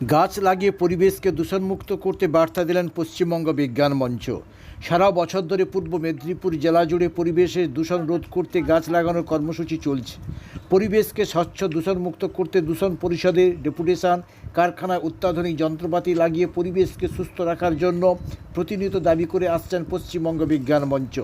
গাছ লাগিয়ে পরিবেশকে দূষণমুক্ত করতে বার্তা দিলেন পশ্চিমবঙ্গ বিজ্ঞান মঞ্চ। সারা বছর ধরে পূর্ব মেদিনীপুর জেলা জুড়ে পরিবেশের দূষণ রোধ করতে গাছ লাগানোর কর্মসূচি চলছে। পরিবেশকে স্বচ্ছ দূষণমুক্ত করতে দূষণ পরিষদের ডেপুটেশন, কারখানায় অত্যাধুনিক যন্ত্রপাতি লাগিয়ে পরিবেশকে সুস্থ রাখার জন্য প্রতিনিয়ত দাবি করে আসছেন পশ্চিমবঙ্গ বিজ্ঞান মঞ্চ।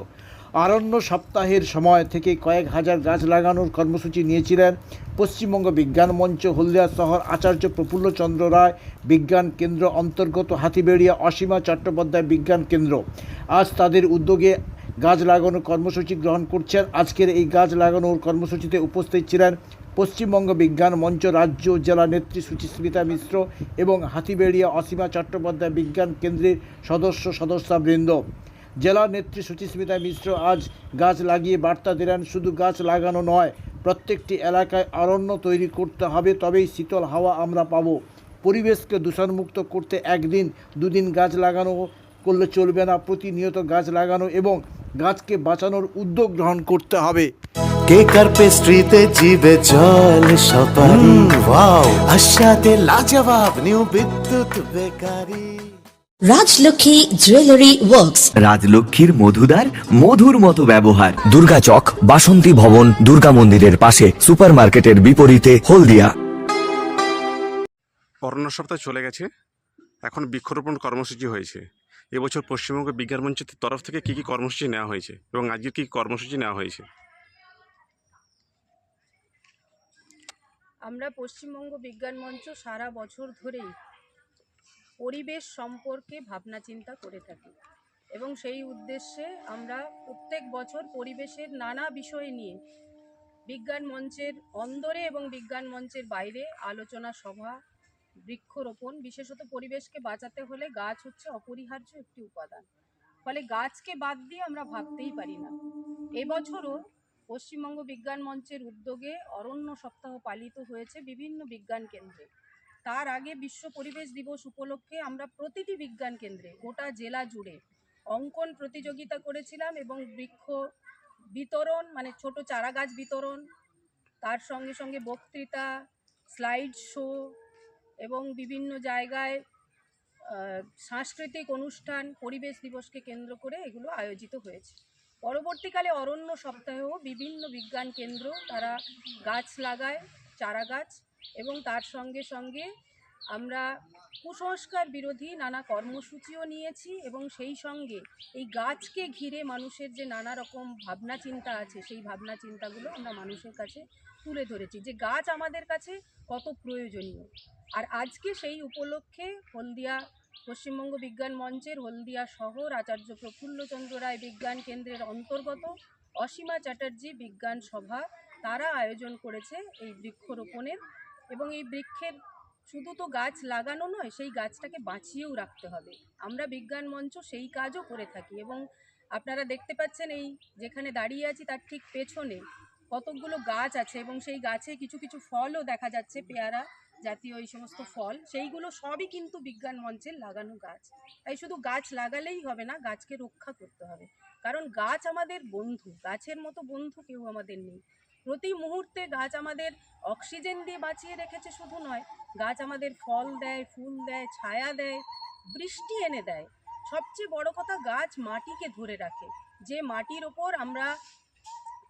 আরণ্য সপ্তাহের সময় থেকে কয়েক হাজার গাছ লাগানোর কর্মসূচি নিয়েছিলেন পশ্চিমবঙ্গ বিজ্ঞান মঞ্চ হলদিয়া শহর আচার্য প্রফুল্লচন্দ্র রায়, বিজ্ঞান কেন্দ্র অন্তর্গত হাতিবেড়িয়া অসীমা চট্টোপাধ্যায় বিজ্ঞান কেন্দ্র। আজ তাদের উদ্যোগে গাছ লাগানোর কর্মসূচি গ্রহণ করছেন। আজকের এই গাছ লাগানোর কর্মসূচিতে উপস্থিত ছিলেন পশ্চিমবঙ্গ বিজ্ঞান মঞ্চ রাজ্য জেলা নেত্রী সুচিস্মিতা মিশ্র এবং হাতিবেড়িয়া অসীমা চট্টোপাধ্যায় বিজ্ঞান কেন্দ্রের সদস্য সদস্যবৃন্দ। জেলা নেত্রী সুচিস্মিতা মিশ্র আজ গাছ লাগিয়ে বার্তা দিলেন শুধু গাছ লাগানো নয় প্রত্যেকটি এলাকায় অরণ্য তৈরি করতে হবে তবেই শীতল হাওয়া আমরা পাবো। পরিবেশকে দূষণমুক্ত করতে একদিন দুদিন গাছ লাগানো করলে চলবে না প্রতিনিয়ত গাছ লাগানো এবং গাছকে বাঁচানোর উদ্যোগ গ্রহণ করতে হবে। কেক আর পেস্ট্রিতে জিবে জল সপারি ওয়াও! আশাতে লাজবাব new Bidyut bakery. Rajlakshmi jewellery works রাজলক্ষ্মীর মধুদার মধুর মতো ব্যবহার। দুর্গা চক বাসন্তী ভবন দুর্গা মন্দিরের পাশে সুপারমার্কেটের বিপরীতে হলদিয়া। অরণ্য সপ্তাহ চলে গেছে। এখন বৃক্ষরোপণ কর্মসূচি হয়েছে। এবছর পশ্চিমবঙ্গ বিজ্ঞান মঞ্চের তরফ থেকে কী কী কর্মসূচি নেওয়া হয়েছে এবং আজকে কী কর্মসূচি নেওয়া হয়েছে? আমরা পশ্চিমবঙ্গ বিজ্ঞান মঞ্চ সারা বছর ধরেই পরিবেশ সম্পর্কে ভাবনা চিন্তা করে থাকি এবং সেই উদ্দেশ্যে আমরা প্রত্যেক বছর পরিবেশের নানা বিষয় নিয়ে বিজ্ঞান মঞ্চের অন্দরে এবং বিজ্ঞান মঞ্চের বাইরে আলোচনা সভা, বৃক্ষরোপণ, বিশেষত পরিবেশকে বাঁচাতে হলে গাছ হচ্ছে অপরিহার্য একটি উপাদান। ফলে গাছকে বাদ দিয়ে আমরা ভাবতেই পারি না। এবছরও পশ্চিমবঙ্গ বিজ্ঞান মঞ্চের উদ্যোগে অরণ্য সপ্তাহ পালিত হয়েছে বিভিন্ন বিজ্ঞান কেন্দ্রে। তার আগে বিশ্ব পরিবেশ দিবস উপলক্ষে আমরা প্রতিটি বিজ্ঞান কেন্দ্রে গোটা জেলা জুড়ে অঙ্কন প্রতিযোগিতা করেছিলাম এবং বৃক্ষ বিতরণ মানে ছোট চারা গাছ বিতরণ, তার সঙ্গে সঙ্গে বক্তৃতা স্লাইড শো এবং বিভিন্ন জায়গায় সাংস্কৃতিক অনুষ্ঠান, পরিবেশ দিবসকে কেন্দ্র করে এগুলো আয়োজিত হয়েছে। পরবর্তীকালে অরণ্য সপ্তাহেও বিভিন্ন বিজ্ঞান কেন্দ্র তারা গাছ লাগায়, চারা গাছ এবং তার সঙ্গে সঙ্গে আমরা কুসংস্কার বিরোধী নানা কর্মসূচিও নিয়েছি এবং সেই সঙ্গে এই গাছকে ঘিরে মানুষের যে নানা রকম ভাবনা চিন্তা আছে, সেই ভাবনা চিন্তাগুলো আমরা মানুষের কাছে তুলে ধরেছি। যে গাছ আমাদের কাছে কত প্রয়োজনীয়। আর আজকে সেই উপলক্ষে হলদিয়া পশ্চিমবঙ্গ বিজ্ঞান মঞ্চের হলদিয়া শহর আচার্য প্রফুল্লচন্দ্র রায় বিজ্ঞান কেন্দ্রের অন্তর্গত অসীমা চ্যাটার্জি বিজ্ঞান সভা, তারা আয়োজন করেছে এই বৃক্ষরোপণের এবং এই বৃক্ষের শুধু তো গাছ লাগানো নয়, সেই গাছটাকে বাঁচিয়েও রাখতে হবে। আমরা বিজ্ঞান মঞ্চ সেই কাজও করে থাকি এবং আপনারা দেখতে পাচ্ছেন এই যেখানে দাঁড়িয়ে আছি তার ঠিক পেছনে কতকগুলো গাছ আছে এবং সেই গাছে কিছু কিছু ফলও দেখা যাচ্ছে, পেয়ারা জাতীয় এই সমস্ত ফল। সেইগুলো সবই কিন্তু বিজ্ঞান মঞ্চের লাগানো গাছ। তাই শুধু গাছ লাগালেই হবে না, গাছকে রক্ষা করতে হবে। কারণ গাছ আমাদের বন্ধু, গাছের মতো বন্ধু কেউ আমাদের নেই। প্রতি মুহূর্তে গাছ আমাদের অক্সিজেন দিয়ে বাঁচিয়ে রেখেছে শুধু নয়, গাছ আমাদের ফল দেয়, ফুল দেয়, ছায়া দেয়, বৃষ্টি এনে দেয়। সবচেয়ে বড় কথা গাছ মাটিকে ধরে রাখে। যে মাটির ওপর আমরা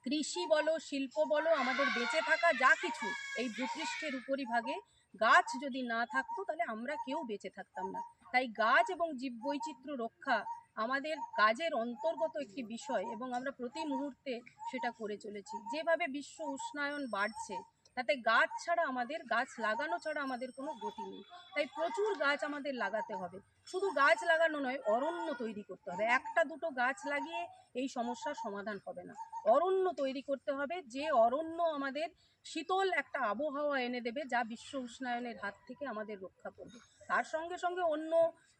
কৃষি বলো, শিল্প বলো, আমাদের বেঁচে থাকা যা কিছু এই ভূপৃষ্ঠের উপরই ভাগে গাছ যদি না থাকতো তাহলে আমরা কেউ বেঁচে থাকতাম না। তাই গাছ এবং জীববৈচিত্র্য রক্ষা আমাদের কাজের অন্তর্গত একটি বিষয় এবং আমরা প্রতি মুহূর্তে সেটা করে চলেছি। যেভাবে বিশ্ব উষ্ণায়ন বাড়ছে, তাতে গাছ ছাড়া আমাদের, গাছ লাগানো ছাড়া আমাদের কোনো গতি নেই। তাই প্রচুর গাছ আমাদের লাগাতে হবে। শুধু গাছ লাগানো নয়, অরণ্য তৈরি করতে হবে। একটা দুটো গাছ লাগিয়ে এই সমস্যার সমাধান হবে না। অরণ্য তৈরি করতে হবে। যে অরণ্য আমাদের শীতল একটা আবহাওয়া এনে দেবে, যা বিশ্ব উষ্ণায়নের হাত থেকে আমাদের রক্ষা করবে। তার সঙ্গে সঙ্গে অন্য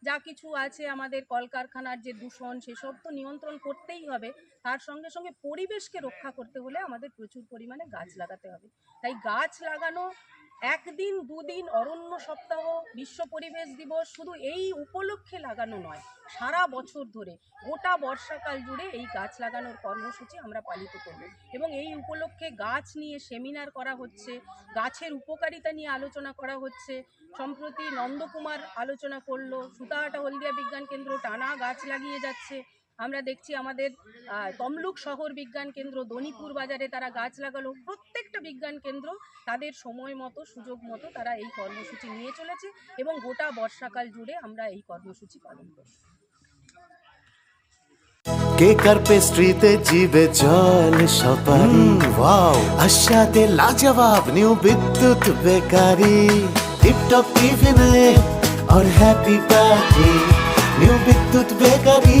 যা কিছু আছে আমাদের কলকারখানার যে দূষণ, সেসব তো নিয়ন্ত্রণ করতেই হবে। তার সঙ্গে সঙ্গে পরিবেশকে রক্ষা করতে হলে আমাদের প্রচুর পরিমাণে গাছ লাগাতে হবে। তাই গাছ লাগানো একদিন, দুদিন অরণ্য সপ্তাহ, বিশ্ব পরিবেশ দিবস শুধু এই উপলক্ষে লাগানো নয়, সারা বছর ধরে গোটা বর্ষাকাল জুড়ে এই গাছ লাগানোর কর্মসূচি আমরা পালিত করব। এবং এই উপলক্ষে গাছ নিয়ে সেমিনার করা হচ্ছে, গাছের উপকারিতা নিয়ে আলোচনা করা হচ্ছে, সম্প্রতি নন্দকুমার আলোচনা করল, সুতাহাটা হলদিয়া বিজ্ঞান কেন্দ্র টানা গাছ লাগিয়ে যাচ্ছে আমরা দেখছি আমাদের আহ, তমলুক শহর বিজ্ঞান কেন্দ্র দনিপুর বাজারে তারা গাছ লাগালো প্রত্যেকটা বিজ্ঞান কেন্দ্র তাদের সময় মতো সুযোগ মতো তারা এই কর্মসূচি নিয়ে চলেছে এবং গোটা বর্ষাকাল জুড়ে আমরা এই কর্মসূচি পালন করব কেক আর পেস্ট্রিতে জিবে জল সপারি ওয়াও আশাতে লাজবাব নিউ বিদ্যুৎ বেকারি টিপটপ টিফিনে और happy party new Bidyut bakery